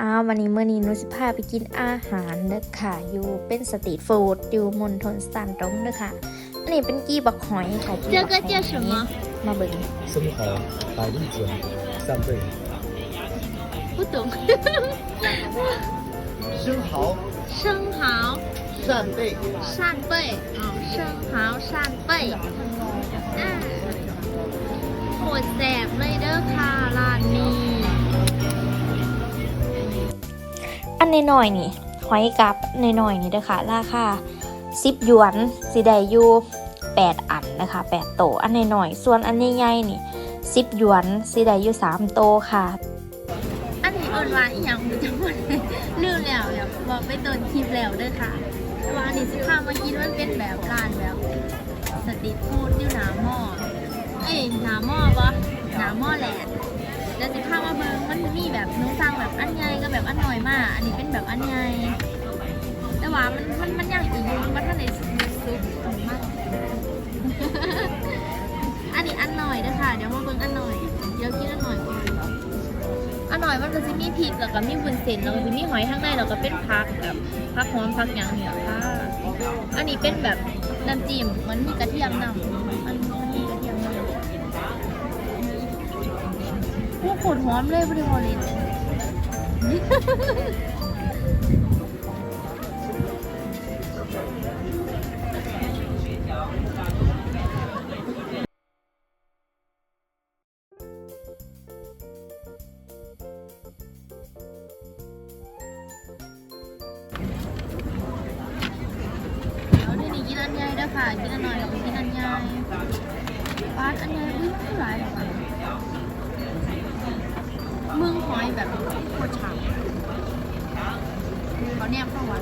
อ้าววันนี้เมื่อนี้หนุสิพาไปกินอาหารเด้อค่ะ อยู่เป็นสตรีทฟู้ดอยู่มณฑลสถานตรงเด้อค่ะ อันนี้เป็นกีบักหอยค่ะกี 这 บักห 个 อย 叫什么？ มาเบิ่ง 生蚝、百丽卷、扇贝、不懂。生蚝、生蚝、扇贝、扇贝，哦，生蚝扇贝。อ่าโคตรแสบเลยเด้อค่ะร้านนี้ อันน้อยๆนี่หอยกับน้อยๆนี่เด้อค่ะราคา10หยวนสิได้อยู่8 อันนะคะ8โตอันน้อยๆส่วนอันใหญ่ๆนี่10หยวนสิได้อยู่3โตค่ะ อันนี้เอินว่าอีหยังบ่จะหมดเลยลืมแล้วแบบบอกไปต้นคลิปแล้วเด้อค่ะว่าอันนี้สิพามากินมันเป็นแบบร้านแบบสตรีทฟู้ดอยู่หน้าหม้อเอ้ยหน้าหม้อปะหน้าหม้อแหละ มาเบิ่งมันมีแบบหนูสั่งแบบอันใหญ่กับแบบอันหน้อยมาก อันนี้เป็นแบบอันใหญ่แต่ว่ามันมันมันยังอีกอยู่มันบ่ทันได้สุกของมันอันนี้อันหน่อยนะคะเดี๋ยวมาเบิ่งอันหน่อย เดี๋ยวกินอันหน่อยก่อนอันหน่อยมันก็จะมีพริกแล้วก็มีบุญเส้นแล้วก็จะมีหอยข้างในแล้วก็เป็นผักแบบผักหอมผักหยังเนี่ยค่ะ อันนี้เป็นแบบน้ำจิ้มมันมีกระเทียมนำอัน หอมเลยบริวารเลยเดี๋ยวเดี๋ยวนี้กินอันใหญ่ด้วยค่ะกินอันหน่อยแล้วก็กินอันใหญ่ปาอันใหญ่อุ้ยไม่หลายหรอกค่ะ มึงหอยแบบโคตรฉ่ำเขาแนบเข้าวัด